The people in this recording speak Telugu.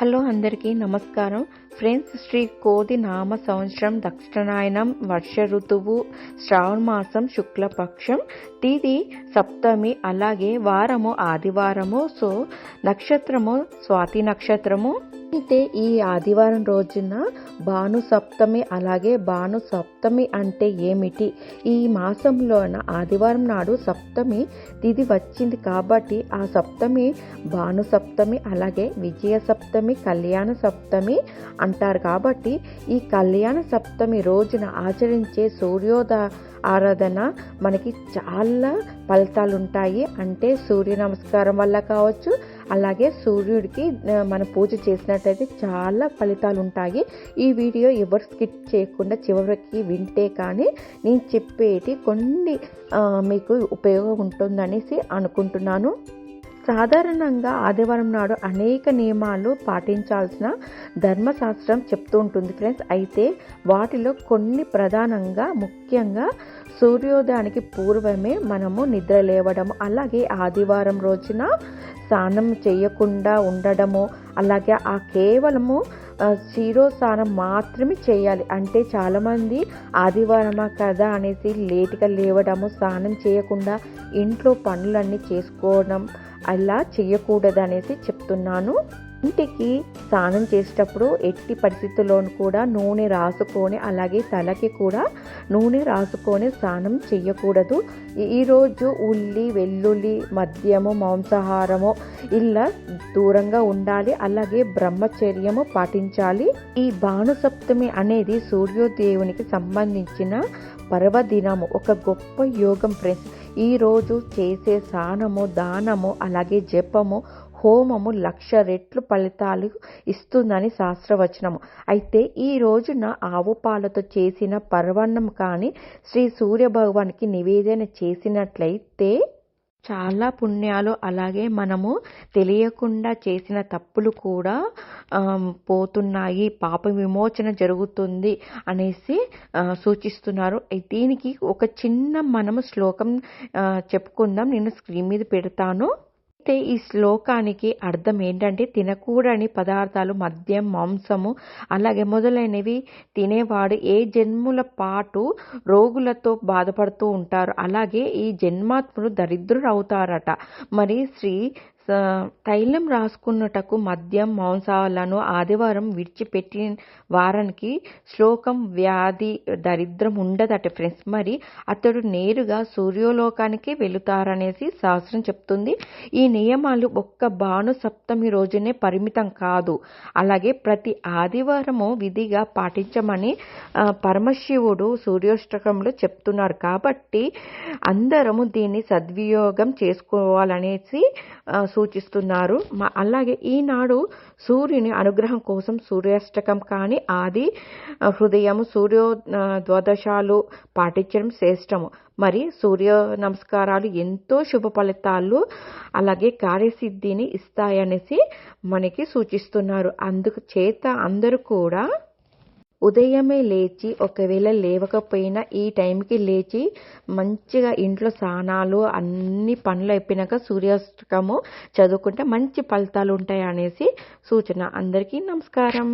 హలో అందరికీ నమస్కారం. ఫ్రెండ్స్ శ్రీ కోది నామ సంవత్సరం దక్షిణాయనం వర్ష ఋతువు శ్రావణ మాసం శుక్లపక్షం తిది సప్తమి అలాగే వారము ఆదివారము. సో నక్షత్రము స్వాతి నక్షత్రము అయితే ఈ ఆదివారం రోజున భాను సప్తమి అలాగే భాను సప్తమి అంటే ఏమిటి? ఈ మాసంలోన ఆదివారం నాడు సప్తమి తిది వచ్చింది కాబట్టి ఆ సప్తమి భాను సప్తమి అలాగే విజయ సప్తమి కళ్యాణ సప్తమి అంటారు కాబట్టి ఈ కళ్యాణ సప్తమి రోజున ఆచరించే సూర్యోదయ ఆరాధన మనకి చాలా ఫలితాలు ఉంటాయి అంటే సూర్య నమస్కారం వల్ల కావచ్చు అలాగే సూర్యుడికి మన పూజ చేసినట్టయితే చాలా ఫలితాలు ఉంటాయి ఈ వీడియో ఎవరు స్కిప్ చేయకుండా చివరికి వింటే కానీ నేను చెప్పేటి కొన్ని మీకు ఉపయోగం ఉంటుందనేసి అనుకుంటున్నాను. సాధారణంగా ఆదివారం నాడు అనేక నియమాలు పాటించాల్సిన ధర్మశాస్త్రం చెప్తూ ఉంటుంది ఫ్రెండ్స్. అయితే వాటిలో కొన్ని ప్రధానంగా ముఖ్యంగా సూర్యోదయానికి పూర్వమే మనము నిద్ర లేవడము అలాగే ఆదివారం రోజున స్నానం చేయకుండా ఉండడము అలాగే ఆ కేవలము ఆ, మాత్రమే చేయాలి. అంటే చాలామంది ఆదివారమా కదా అనేసి లేటుగా లేవడము స్నానం చేయకుండా ఇంట్లో పనులన్నీ చేసుకోవడం అలా చేయకూడదు అనేసి చెప్తున్నాను. ఇంటికి స్నానం చేసేటప్పుడు ఎట్టి పరిస్థితుల్లోనూ కూడా నూనె రాసుకొని అలాగే తలకి కూడా నూనె రాసుకొని స్నానం చేయకూడదు ఈరోజు ఉల్లి వెల్లుల్లి మద్యము మాంసాహారము ఇలా దూరంగా ఉండాలి. అలాగే బ్రహ్మచర్యము పాటించాలి. ఈ భానుసప్తమి అనేది సూర్యోదేవునికి సంబంధించిన పర్వదినము. ఒక గొప్ప యోగం ఫ్రెండ్స్. ఈరోజు చేసే స్నానము దానము అలాగే జపము హోమము లక్ష రెట్లు ఫలితాలు ఇస్తుందని శాస్త్రవచనము. అయితే ఈ రోజున ఆవు పాలతో చేసిన పర్వన్నం కానీ శ్రీ సూర్య భగవానికి నివేదన చేసినట్లయితే చాలా పుణ్యాలు. అలాగే మనము తెలియకుండా చేసిన తప్పులు కూడా పోతున్నాయి. పాప విమోచన జరుగుతుంది అనేసి సూచిస్తున్నారు. దీనికి ఒక చిన్న మనము శ్లోకం చెప్పుకుందాం. నేను స్క్రీన్ మీద పెడతాను. అయితే ఈ శ్లోకానికి అర్థం ఏంటంటే తినకూడని పదార్థాలు మద్యం మాంసము అలాగే మొదలైనవి తినేవాడు ఏ జన్ముల పాటు రోగులతో బాధపడుతూ ఉంటారు. అలాగే ఈ జన్మాత్ములు దరిద్రుడు అవుతారట. మరి శ్రీ తైలం రాసుకున్నటకు మద్యం మాంసాలను ఆదివారం విడిచిపెట్టి వారానికి శ్లోకం వ్యాధి దరిద్రం ఉండదట ఫ్రెండ్స్. మరి అతడు నేరుగా సూర్యోలోకానికి వెళుతారనేసి శాస్త్రం చెప్తుంది. ఈ నియమాలు ఒక్క భాను సప్తమి రోజునే పరిమితం కాదు. అలాగే ప్రతి ఆదివారము విధిగా పాటించమని పరమశివుడు సూర్యోష్టకంలో చెప్తున్నారు. కాబట్టి అందరము దీన్ని సద్వియోగం చేసుకోవాలనేసి సూచిస్తున్నారు. మా అలాగే ఈనాడు సూర్యుని అనుగ్రహం కోసం సూర్యాష్టకం కానీ ఆది హృదయం సూర్యో ద్వదశాలు ద్వాదశాలు పాటించడం శ్రేష్టము. మరి సూర్య నమస్కారాలు ఎంతో శుభ ఫలితాలు అలాగే కార్యసిద్ధిని ఇస్తాయనేసి మనకి సూచిస్తున్నారు. అందుకు చేత అందరూ కూడా ఉదయమే లేచి ఒకవేళ లేవకపోయినా ఈ టైంకి లేచి మంచిగా ఇంట్లో స్నానాలు అన్ని పనులు అయిపోయినాక సూర్యాస్తకము చదువుకుంటే మంచి ఫలితాలు ఉంటాయి అనేసి సూచన. అందరికీ నమస్కారం.